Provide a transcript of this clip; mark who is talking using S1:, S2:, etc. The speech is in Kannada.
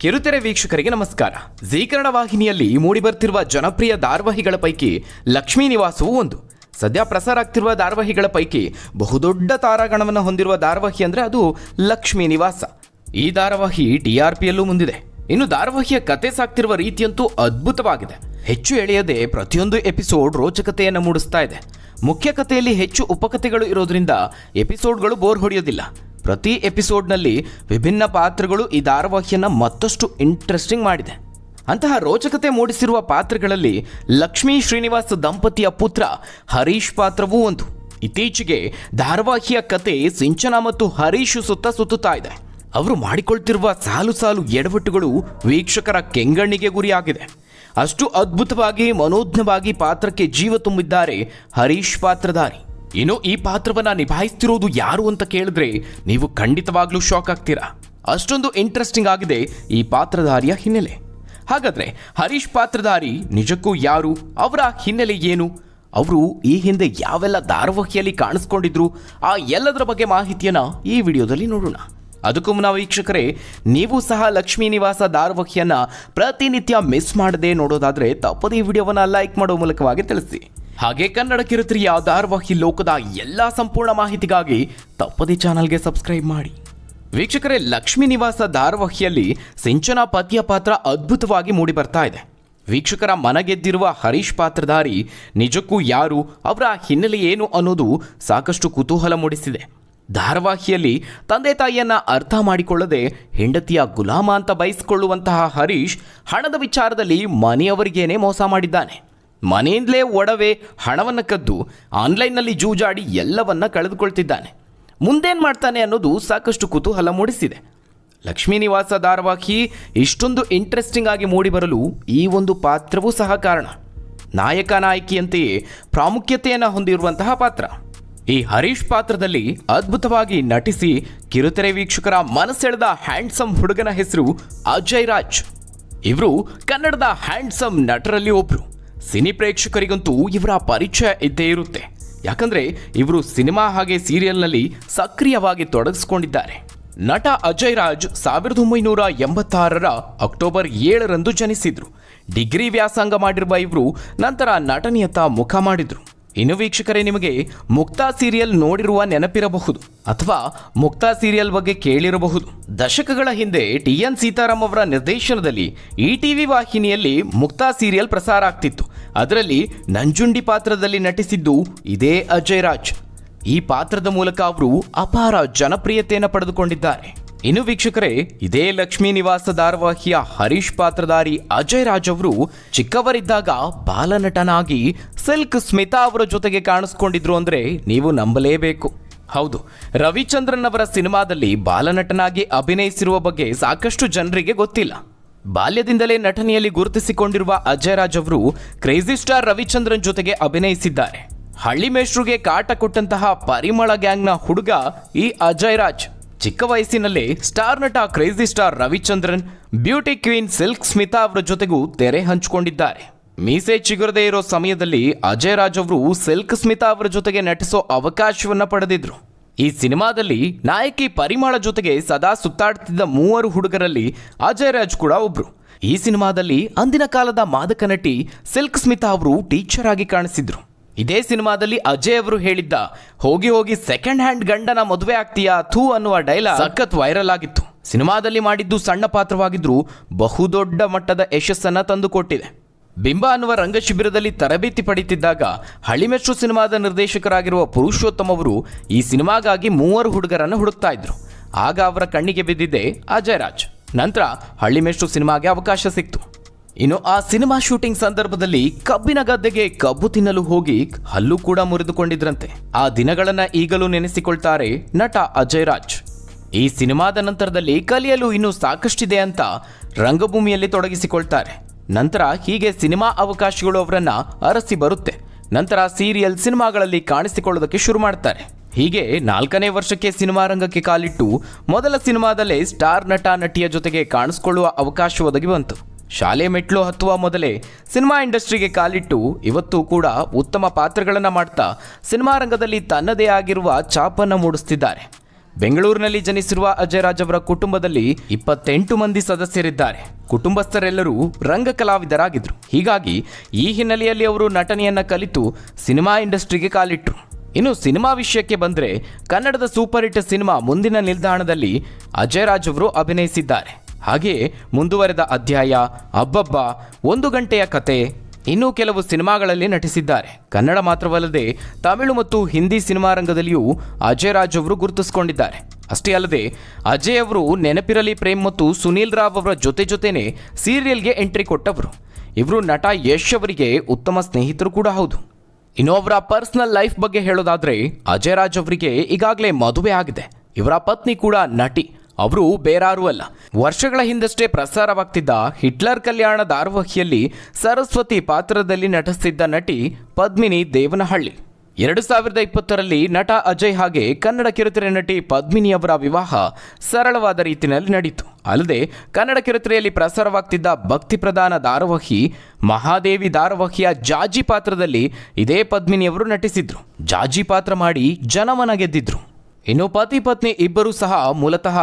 S1: ಕಿರುತೆರೆ ವೀಕ್ಷಕರಿಗೆ ನಮಸ್ಕಾರ. ಜೀ ಕನ್ನಡ ವಾಹಿನಿಯಲ್ಲಿ ಮೂಡಿಬರ್ತಿರುವ ಜನಪ್ರಿಯ ಧಾರಾವಾಹಿಗಳ ಪೈಕಿ ಲಕ್ಷ್ಮೀ ನಿವಾಸವು ಒಂದು. ಸದ್ಯ ಪ್ರಸಾರ ಆಗ್ತಿರುವ ಧಾರಾವಾಹಿಗಳ ಪೈಕಿ ಬಹುದೊಡ್ಡ ತಾರಾಗಣವನ್ನು ಹೊಂದಿರುವ ಧಾರಾವಾಹಿ ಅಂದರೆ ಅದು ಲಕ್ಷ್ಮೀ ನಿವಾಸ. ಈ ಧಾರಾವಾಹಿ ಟಿ ಆರ್ ಪಿಯಲ್ಲೂ ಮುಂದಿದೆ. ಇನ್ನು ಧಾರಾವಾಹಿಯ ಕತೆ ಸಾಕ್ತಿರುವ ರೀತಿಯಂತೂ ಅದ್ಭುತವಾಗಿದೆ. ಹೆಚ್ಚು ಎಳೆಯದೆ ಪ್ರತಿಯೊಂದು ಎಪಿಸೋಡ್ ರೋಚಕತೆಯನ್ನು ಮೂಡಿಸ್ತಾ ಇದೆ. ಮುಖ್ಯ ಕಥೆಯಲ್ಲಿ ಹೆಚ್ಚು ಉಪಕಥೆಗಳು ಇರೋದ್ರಿಂದ ಎಪಿಸೋಡ್ಗಳು ಬೋರ್ ಹೊಡೆಯೋದಿಲ್ಲ. ಪ್ರತಿ ಎಪಿಸೋಡ್ನಲ್ಲಿ ವಿಭಿನ್ನ ಪಾತ್ರಗಳು ಈ ಧಾರಾವಾಹಿಯನ್ನು ಮತ್ತಷ್ಟು ಇಂಟ್ರೆಸ್ಟಿಂಗ್ ಮಾಡಿದೆ. ಅಂತಹ ರೋಚಕತೆ ಮೂಡಿಸಿರುವ ಪಾತ್ರಗಳಲ್ಲಿ ಲಕ್ಷ್ಮೀ ಶ್ರೀನಿವಾಸ ದಂಪತಿಯ ಪುತ್ರ ಹರೀಶ್ ಪಾತ್ರವೂ ಒಂದು. ಇತ್ತೀಚೆಗೆ ಧಾರಾವಾಹಿಯ ಕತೆ ಸಿಂಚನ ಮತ್ತು ಹರೀಶ್ ಸುತ್ತ ಸುತ್ತುತ್ತಾ ಇದೆ. ಅವರು ಮಾಡಿಕೊಳ್ತಿರುವ ಸಾಲು ಸಾಲು ಎಡವಟ್ಟುಗಳು ವೀಕ್ಷಕರ ಕೆಂಗಣ್ಣಿಗೆ ಗುರಿಯಾಗಿದೆ. ಅಷ್ಟು ಅದ್ಭುತವಾಗಿ, ಮನೋಜ್ಞವಾಗಿ ಪಾತ್ರಕ್ಕೆ ಜೀವ ತುಂಬಿದ್ದಾರೆ ಹರೀಶ್ ಪಾತ್ರಧಾರಿ. ಇನ್ನು ಈ ಪಾತ್ರವನ್ನ ನಿಭಾಯಿಸ್ತಿರೋದು ಯಾರು ಅಂತ ಕೇಳಿದ್ರೆ ನೀವು ಖಂಡಿತವಾಗ್ಲೂ ಶಾಕ್ ಆಗ್ತೀರಾ. ಅಷ್ಟೊಂದು ಇಂಟ್ರೆಸ್ಟಿಂಗ್ ಆಗಿದೆ ಈ ಪಾತ್ರಧಾರಿಯ ಹಿನ್ನೆಲೆ. ಹಾಗಾದ್ರೆ ಹರೀಶ್ ಪಾತ್ರಧಾರಿ ನಿಜಕ್ಕೂ ಯಾರು, ಅವರ ಹಿನ್ನೆಲೆ ಏನು? ಅವರು ಈ ಹಿಂದೆ ಯಾವೆಲ್ಲ ಧಾರಾವಾಹಿಯಲ್ಲಿ ಕಾಣಿಸ್ಕೊಂಡಿದ್ರು? ಆ ಎಲ್ಲದರ ಬಗ್ಗೆ ಮಾಹಿತಿಯನ್ನ ಈ ವಿಡಿಯೋದಲ್ಲಿ ನೋಡೋಣ. ಅದಕ್ಕೂ ಮುನ್ನ ವೀಕ್ಷಕರೇ, ನೀವು ಸಹ ಲಕ್ಷ್ಮೀ ನಿವಾಸ ಧಾರಾವಾಹಿಯನ್ನ ಪ್ರತಿನಿತ್ಯ ಮಿಸ್ ಮಾಡದೆ ನೋಡೋದಾದ್ರೆ ತಪ್ಪದೇ ಈ ವಿಡಿಯೋವನ್ನ ಲೈಕ್ ಮಾಡೋ ಮೂಲಕವಾಗಿ ತಿಳಿಸಿ. ಹಾಗೆ ಕನ್ನಡ ಕಿರುತ್ರಿಯ ಧಾರಾವಾಹಿ ಲೋಕದ ಎಲ್ಲ ಸಂಪೂರ್ಣ ಮಾಹಿತಿಗಾಗಿ ತಪ್ಪದೇ ಚಾನಲ್ಗೆ ಸಬ್ಸ್ಕ್ರೈಬ್ ಮಾಡಿ. ವೀಕ್ಷಕರೇ, ಲಕ್ಷ್ಮೀ ನಿವಾಸ ಧಾರಾವಾಹಿಯಲ್ಲಿ ಸಿಂಚನ ಪತಿಯ ಪಾತ್ರ ಅದ್ಭುತವಾಗಿ ಮೂಡಿ ಬರ್ತಾ ಇದೆ. ವೀಕ್ಷಕರ ಮನಗೆದ್ದಿರುವ ಹರೀಶ್ ಪಾತ್ರಧಾರಿ ನಿಜಕ್ಕೂ ಯಾರು, ಅವರ ಹಿನ್ನೆಲೆ ಏನು ಅನ್ನೋದು ಸಾಕಷ್ಟು ಕುತೂಹಲ ಮೂಡಿಸಿದೆ. ಧಾರಾವಾಹಿಯಲ್ಲಿ ತಂದೆ ತಾಯಿಯನ್ನ ಅರ್ಥ ಮಾಡಿಕೊಳ್ಳದೆ ಹೆಂಡತಿಯ ಗುಲಾಮ ಅಂತ ಬಯಸಿಕೊಳ್ಳುವಂತಹ ಹರೀಶ್ ಹಣದ ವಿಚಾರದಲ್ಲಿ ಮನೆಯವರಿಗೇನೆ ಮೋಸ ಮಾಡಿದ್ದಾನೆ. ಮನೆಯಿಂದಲೇ ಒಡವೆ ಹಣವನ್ನು ಕದ್ದು ಆನ್ಲೈನ್ನಲ್ಲಿ ಜೂಜಾಡಿ ಎಲ್ಲವನ್ನ ಕಳೆದುಕೊಳ್ತಿದ್ದಾನೆ. ಮುಂದೇನು ಮಾಡ್ತಾನೆ ಅನ್ನೋದು ಸಾಕಷ್ಟು ಕುತೂಹಲ ಮೂಡಿಸಿದೆ. ಲಕ್ಷ್ಮೀ ನಿವಾಸ ಧಾರಾವಾಹಿ ಇಷ್ಟೊಂದು ಇಂಟ್ರೆಸ್ಟಿಂಗ್ ಆಗಿ ಮೂಡಿಬರಲು ಈ ಒಂದು ಪಾತ್ರವೂ ಸಹ ಕಾರಣ. ನಾಯಕ ನಾಯಕಿಯಂತೆಯೇ ಪ್ರಾಮುಖ್ಯತೆಯನ್ನು ಹೊಂದಿರುವಂತಹ ಪಾತ್ರ. ಈ ಹರೀಶ್ ಪಾತ್ರದಲ್ಲಿ ಅದ್ಭುತವಾಗಿ ನಟಿಸಿ ಕಿರುತೆರೆ ವೀಕ್ಷಕರ ಮನಸೆಳೆದ ಹ್ಯಾಂಡ್ಸಮ್ ಹುಡುಗನ ಹೆಸರು ಅಜಯ್ ರಾಜ್. ಇವರು ಕನ್ನಡದ ಹ್ಯಾಂಡ್ಸಮ್ ನಟರಲ್ಲಿ ಒಬ್ರು. ಸಿನಿ ಪ್ರೇಕ್ಷಕರಿಗಂತೂ ಇವರ ಪರಿಚಯ ಇದ್ದೇ ಇರುತ್ತೆ. ಯಾಕಂದ್ರೆ ಇವರು ಸಿನಿಮಾ ಹಾಗೆ ಸೀರಿಯಲ್ನಲ್ಲಿ ಸಕ್ರಿಯವಾಗಿ ತೊಡಗಿಸಿಕೊಂಡಿದ್ದಾರೆ. ನಟ ಅಜಯ್ ರಾಜ್ ಸಾವಿರದ ಒಂಬೈನೂರ ಎಂಬತ್ತಾರರ ಅಕ್ಟೋಬರ್ ಏಳರಂದು ಜನಿಸಿದ್ರು. ಡಿಗ್ರಿ ವ್ಯಾಸಂಗ ಮಾಡಿರುವ ಇವರು ನಂತರ ನಟನೆಯತ್ತ ಮುಖ ಮಾಡಿದ್ರು. ಇನ್ನು ವೀಕ್ಷಕರೇ, ನಿಮಗೆ ಮುಕ್ತಾ ಸೀರಿಯಲ್ ನೋಡಿರುವ ನೆನಪಿರಬಹುದು ಅಥವಾ ಮುಕ್ತಾ ಸೀರಿಯಲ್ ಬಗ್ಗೆ ಕೇಳಿರಬಹುದು. ದಶಕಗಳ ಹಿಂದೆ ಟಿ ಎನ್ ಸೀತಾರಾಮ್ ಅವರ ನಿರ್ದೇಶನದಲ್ಲಿ ಇ ಟಿವಿ ವಾಹಿನಿಯಲ್ಲಿ ಮುಕ್ತಾ ಸೀರಿಯಲ್ ಪ್ರಸಾರ ಆಗ್ತಿತ್ತು. ಅದರಲ್ಲಿ ನಂಜುಂಡಿ ಪಾತ್ರದಲ್ಲಿ ನಟಿಸಿದ್ದು ಇದೇ ಅಜಯ್ ರಾಜ್. ಈ ಪಾತ್ರದ ಮೂಲಕ ಅವರು ಅಪಾರ ಜನಪ್ರಿಯತೆಯನ್ನು ಪಡೆದುಕೊಂಡಿದ್ದಾರೆ. ಇನ್ನು ವೀಕ್ಷಕರೇ, ಇದೇ ಲಕ್ಷ್ಮೀ ನಿವಾಸ ಧಾರಾವಾಹಿಯ ಹರೀಶ್ ಪಾತ್ರಧಾರಿ ಅಜಯ್ ರಾಜ್ ಅವರು ಚಿಕ್ಕವರಿದ್ದಾಗ ಬಾಲನಟನಾಗಿ ಸಿಲ್ಕ್ ಸ್ಮಿತಾ ಅವರ ಜೊತೆಗೆ ಕಾಣಿಸ್ಕೊಂಡಿದ್ರು ಅಂದ್ರೆ ನೀವು ನಂಬಲೇಬೇಕು. ಹೌದು, ರವಿಚಂದ್ರನ್ ಅವರ ಸಿನಿಮಾದಲ್ಲಿ ಬಾಲನಟನಾಗಿ ಅಭಿನಯಿಸಿರುವ ಬಗ್ಗೆ ಸಾಕಷ್ಟು ಜನರಿಗೆ ಗೊತ್ತಿಲ್ಲ. ಬಾಲ್ಯದಿಂದಲೇ ನಟನೆಯಲ್ಲಿ ಗುರುತಿಸಿಕೊಂಡಿರುವ ಅಜಯ್ ರಾಜ್ ಅವರು ಕ್ರೇಜಿ ಸ್ಟಾರ್ ರವಿಚಂದ್ರನ್ ಜೊತೆಗೆ ಅಭಿನಯಿಸಿದ್ದಾರೆ. ಹಳ್ಳಿ ಮೇಷ್ಟ್ರಿಗೆ ಕಾಟ ಕೊಟ್ಟಂತಹ ಪರಿಮಳ ಗ್ಯಾಂಗ್ನ ಹುಡುಗ ಈ ಅಜಯ್ ರಾಜ್. ಚಿಕ್ಕ ವಯಸ್ಸಿನಲ್ಲೇ ಸ್ಟಾರ್ ನಟ crazy star Ravichandran, beauty queen Silk Smitha ಅವರ ಜೊತೆಗೂ ತೆರೆ ಹಂಚಿಕೊಂಡಿದ್ದಾರೆ. ಮೀಸೆ ಚಿಗುರದೇ ಇರೋ ಸಮಯದಲ್ಲಿ ಅಜಯ್ ರಾಜ್ ಅವರು ಸಿಲ್ಕ್ ಸ್ಮಿತಾ ಅವರ ಜೊತೆಗೆ ನಟಿಸೋ ಅವಕಾಶವನ್ನ ಪಡೆದಿದ್ರು. ಈ ಸಿನಿಮಾದಲ್ಲಿ ನಾಯಕಿ ಪರಿಮಳ ಜೊತೆಗೆ ಸದಾ ಸುತ್ತಾಡ್ತಿದ್ದ ಮೂವರು ಹುಡುಗರಲ್ಲಿ ಅಜಯ್ ರಾಜ್ ಕೂಡ ಒಬ್ರು. ಈ ಸಿನಿಮಾದಲ್ಲಿ ಅಂದಿನ ಕಾಲದ ಮಾದಕ ನಟಿ ಸಿಲ್ಕ್ ಸ್ಮಿತಾ ಅವರು ಟೀಚರ್ ಆಗಿ ಕಾಣಿಸಿದ್ರು. ಇದೇ ಸಿನಿಮಾದಲ್ಲಿ ಅಜಯ್ ಅವರು ಹೇಳಿದ್ದ, ಹೋಗಿ ಹೋಗಿ ಸೆಕೆಂಡ್ ಹ್ಯಾಂಡ್ ಗಂಡನ ಮದುವೆ ಆಗ್ತೀಯಾ ಥೂ ಅನ್ನುವ ಡೈಲಾಗ್ ಸಖತ್ ವೈರಲ್ ಆಗಿತ್ತು. ಸಿನಿಮಾದಲ್ಲಿ ಮಾಡಿದ್ದು ಸಣ್ಣ ಪಾತ್ರವಾಗಿದ್ರೂ ಬಹುದೊಡ್ಡ ಮಟ್ಟದ ಯಶಸ್ಸನ್ನ ತಂದುಕೊಟ್ಟಿದೆ. ಬಿಂಬ ಅನ್ನುವ ರಂಗಶಿಬಿರದಲ್ಲಿ ತರಬೇತಿ ಪಡೆಯುತ್ತಿದ್ದಾಗ ಹಳಿಮೆಟ್ರು ಸಿನಿಮಾದ ನಿರ್ದೇಶಕರಾಗಿರುವ ಪುರುಷೋತ್ತಮ್ ಅವರು ಈ ಸಿನಿಮಾಗಾಗಿ ಮೂವರು ಹುಡುಗರನ್ನು ಹುಡುಕ್ತಾ ಇದ್ರು. ಆಗ ಅವರ ಕಣ್ಣಿಗೆ ಬಿದ್ದಿದ್ದೆ ಅಜಯ್ ರಾಜ್ ನಂತರ ಹಳ್ಳಿಮೆಷ್ಟು ಸಿನಿಮಾಗೆ ಅವಕಾಶ ಸಿಕ್ತು. ಇನ್ನು ಆ ಸಿನಿಮಾ ಶೂಟಿಂಗ್ ಸಂದರ್ಭದಲ್ಲಿ ಕಬ್ಬಿನ ಗದ್ದೆಗೆ ಕಬ್ಬು ತಿನ್ನಲು ಹೋಗಿ ಹಲ್ಲು ಕೂಡ ಮುರಿದುಕೊಂಡಿದ್ರಂತೆ. ಆ ದಿನಗಳನ್ನ ಈಗಲೂ ನೆನೆಸಿಕೊಳ್ತಾರೆ ನಟ ಅಜಯ್ ರಾಜ್. ಈ ಸಿನಿಮಾದ ನಂತರದಲ್ಲಿ ಕಲಿಯಲು ಇನ್ನೂ ಸಾಕಷ್ಟಿದೆ ಅಂತ ರಂಗಭೂಮಿಯಲ್ಲಿ ತೊಡಗಿಸಿಕೊಳ್ತಾರೆ. ನಂತರ ಹೀಗೆ ಸಿನಿಮಾ ಅವಕಾಶಗಳು ಅವರನ್ನ ಅರಸಿ ಬರುತ್ತೆ. ನಂತರ ಸೀರಿಯಲ್ ಸಿನಿಮಾಗಳಲ್ಲಿ ಕಾಣಿಸಿಕೊಳ್ಳೋದಕ್ಕೆ ಶುರು ಮಾಡ್ತಾರೆ. ಹೀಗೆ ನಾಲ್ಕನೇ ವರ್ಷಕ್ಕೆ ಸಿನಿಮಾ ರಂಗಕ್ಕೆ ಕಾಲಿಟ್ಟು ಮೊದಲ ಸಿನಿಮಾದಲ್ಲೇ ಸ್ಟಾರ್ ನಟ ನಟಿಯ ಜೊತೆಗೆ ಕಾಣಿಸ್ಕೊಳ್ಳುವ ಅವಕಾಶ ಒದಗಿ ಬಂತು. ಶಾಲೆ ಮೆಟ್ಲು ಹತ್ತುವ ಮೊದಲೇ ಸಿನಿಮಾ ಇಂಡಸ್ಟ್ರಿಗೆ ಕಾಲಿಟ್ಟು ಇವತ್ತು ಕೂಡ ಉತ್ತಮ ಪಾತ್ರಗಳನ್ನು ಮಾಡ್ತಾ ಸಿನಿಮಾ ರಂಗದಲ್ಲಿ ತನ್ನದೇ ಆಗಿರುವ ಛಾಪನ್ನು ಮೂಡಿಸ್ತಿದ್ದಾರೆ. ಬೆಂಗಳೂರಿನಲ್ಲಿ ಜನಿಸಿರುವ ಅಜಯ್ ರಾಜ್ ಅವರ ಕುಟುಂಬದಲ್ಲಿ ಇಪ್ಪತ್ತೆಂಟು ಮಂದಿ ಸದಸ್ಯರಿದ್ದಾರೆ. ಕುಟುಂಬಸ್ಥರೆಲ್ಲರೂ ರಂಗ ಕಲಾವಿದರಾಗಿದ್ದರು ಹೀಗಾಗಿ ಈ ಹಿನ್ನೆಲೆಯಲ್ಲಿ ಅವರು ನಟನೆಯನ್ನ ಕಲಿತು ಸಿನಿಮಾ ಇಂಡಸ್ಟ್ರಿಗೆ ಕಾಲಿಟ್ಟರು ಇನ್ನು ಸಿನಿಮಾ ವಿಷಯಕ್ಕೆ ಬಂದರೆ ಕನ್ನಡದ ಸೂಪರ್ ಹಿಟ್ ಸಿನಿಮಾ ಮುಂದಿನ ನಿಲ್ದಾಣದಲ್ಲಿ ಅಜಯ್ ರಾಜ್ ಅವರು ಅಭಿನಯಿಸಿದ್ದಾರೆ. ಹಾಗೆಯೇ ಮುಂದುವರೆದ ಅಧ್ಯಾಯ ಅಬ್ಬಬ್ಬ ಒಂದು ಗಂಟೆಯ ಕತೆ ಇನ್ನೂ ಕೆಲವು ಸಿನಿಮಾಗಳಲ್ಲಿ ನಟಿಸಿದ್ದಾರೆ. ಕನ್ನಡ ಮಾತ್ರವಲ್ಲದೆ ತಮಿಳು ಮತ್ತು ಹಿಂದಿ ಸಿನಿಮಾ ರಂಗದಲ್ಲಿಯೂ ಅಜಯ್ ರಾಜ್ ಅವರು ಗುರುತಿಸಿಕೊಂಡಿದ್ದಾರೆ. ಅಷ್ಟೇ ಅಲ್ಲದೆ, ಅಜಯ್ ಅವರು ನೆನಪಿರಲಿ ಪ್ರೇಮ್ ಮತ್ತು ಸುನೀಲ್ ರಾವ್ ಅವರ ಜೊತೆ ಜೊತೆನೆ ಸೀರಿಯಲ್ಗೆ ಎಂಟ್ರಿ ಕೊಟ್ಟವರು. ಇವರು ನಟ ಯಶ್ ಅವರಿಗೆ ಉತ್ತಮ ಸ್ನೇಹಿತರು ಕೂಡ ಹೌದು. ಇನ್ನು ಅವರ ಪರ್ಸನಲ್ ಲೈಫ್ ಬಗ್ಗೆ ಹೇಳೋದಾದರೆ, ಅಜಯ್ ರಾಜ್ ಅವರಿಗೆ ಈಗಾಗಲೇ ಮದುವೆ ಆಗಿದೆ. ಇವರ ಪತ್ನಿ ಕೂಡ ನಟಿ. ಅವರು ಬೇರಾರೂ ಅಲ್ಲ. ವರ್ಷಗಳ ಹಿಂದಷ್ಟೇ ಪ್ರಸಾರವಾಗ್ತಿದ್ದ ಹಿಟ್ಲರ್ ಕಲ್ಯಾಣ ಧಾರಾವಾಹಿಯಲ್ಲಿ ಸರಸ್ವತಿ ಪಾತ್ರದಲ್ಲಿ ನಟಿಸಿದ್ದ ನಟಿ ಪದ್ಮಿನಿ ದೇವನಹಳ್ಳಿ. ಎರಡು ಸಾವಿರದ ಇಪ್ಪತ್ತರಲ್ಲಿ ನಟ ಅಜಯ್ ಹಾಗೆ ಕನ್ನಡ ಕಿರುತೆರೆ ನಟಿ ಪದ್ಮಿನಿ ಅವರ ವಿವಾಹ ಸರಳವಾದ ರೀತಿಯಲ್ಲಿ ನಡೆಯಿತು ಅಲ್ಲದೆ ಕನ್ನಡ ಕಿರುತೆರೆಯಲ್ಲಿ ಪ್ರಸಾರವಾಗ್ತಿದ್ದ ಭಕ್ತಿ ಪ್ರಧಾನ ಧಾರಾವಾಹಿ ಮಹಾದೇವಿ ಧಾರಾವಾಹಿಯ ಜಾಜಿ ಪಾತ್ರದಲ್ಲಿ ಇದೇ ಪದ್ಮಿನಿಯವರು ನಟಿಸಿದ್ರು. ಜಾಜಿ ಪಾತ್ರ ಮಾಡಿ ಜನಮನ ಗೆದ್ದಿದ್ರು. ಇನ್ನು ಪತಿ ಪತ್ನಿ ಇಬ್ಬರೂ ಸಹ ಮೂಲತಃ